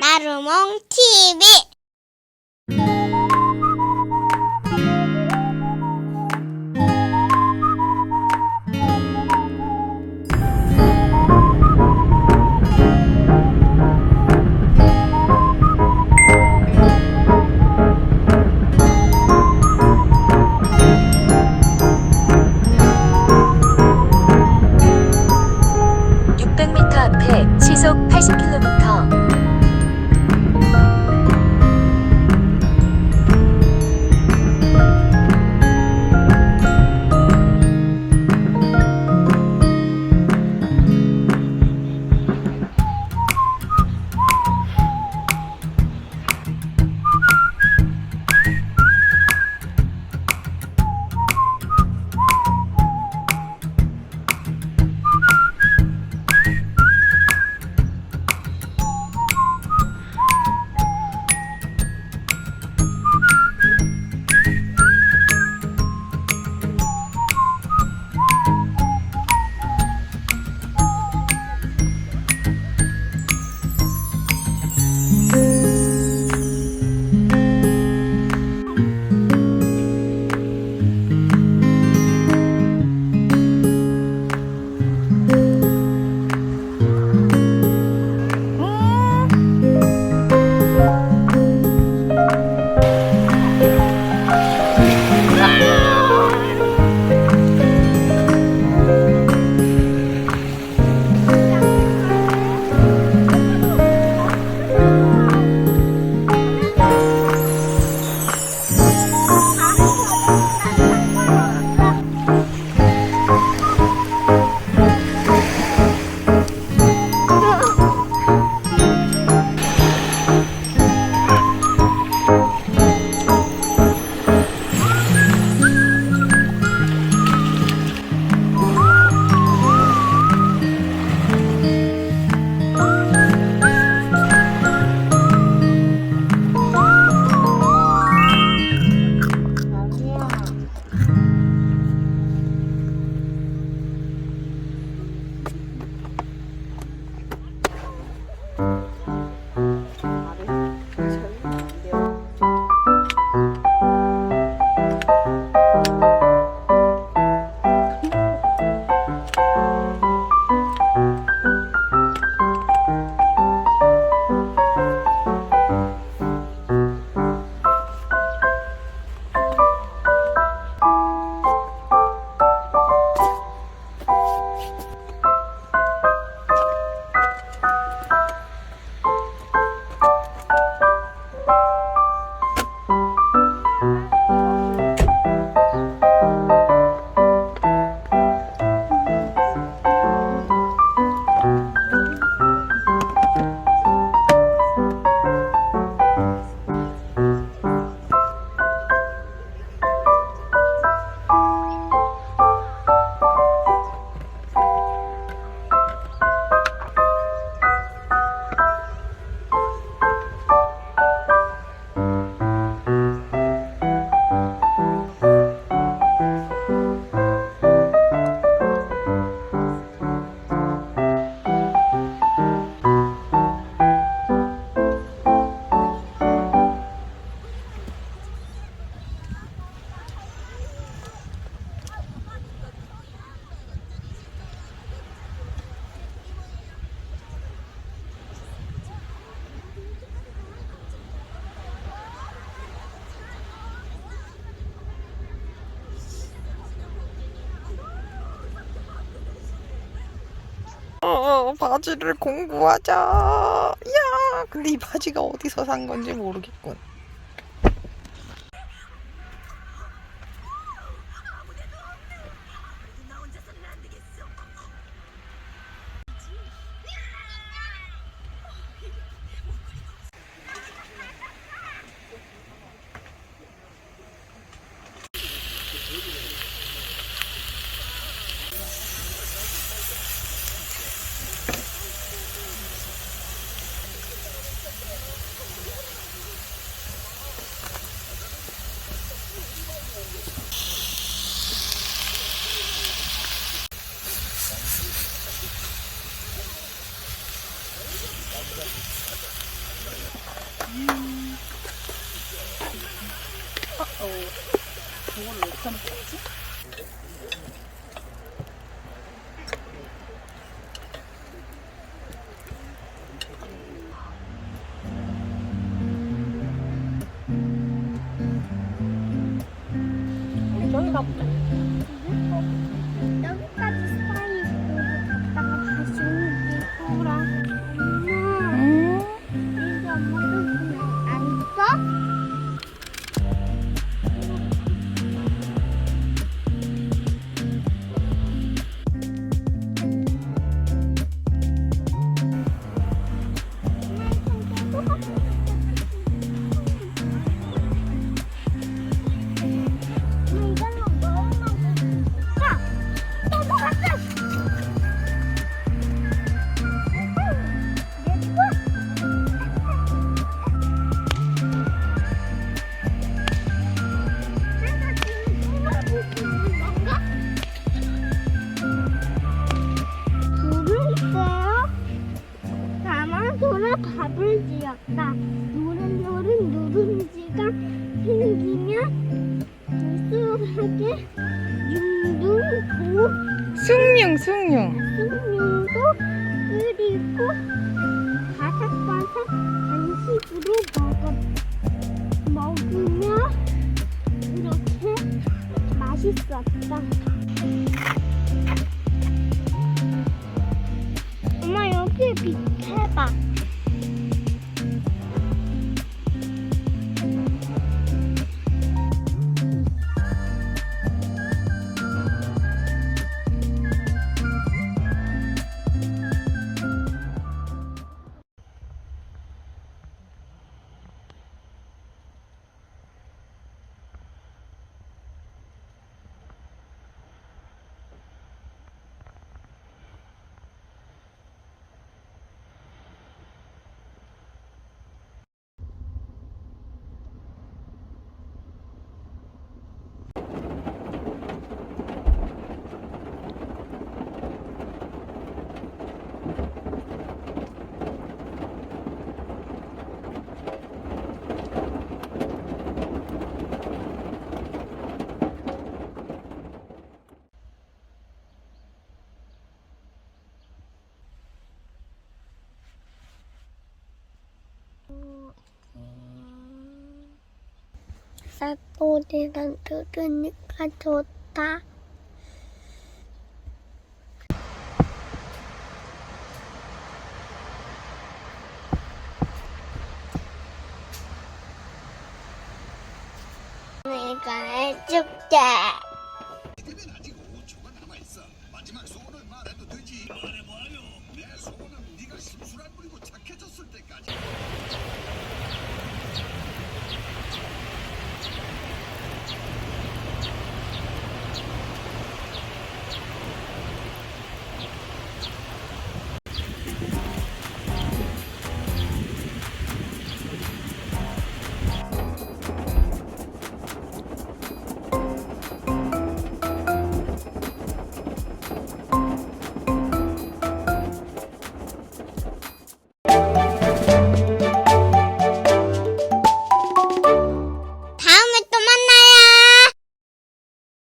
나루몽 TV 어, 바지를 공부하자. 야, 근데 이 바지가 어디서 산 건지 모르겠군. মতন করেছি। 저게 융둥고 숭늉 숭늉 숭늉도 끓이고 바삭바삭 간식으로 먹어 먹으면 이렇게 맛있었다. 목사소리랑 들으니까 좋다. 내가 해줄게.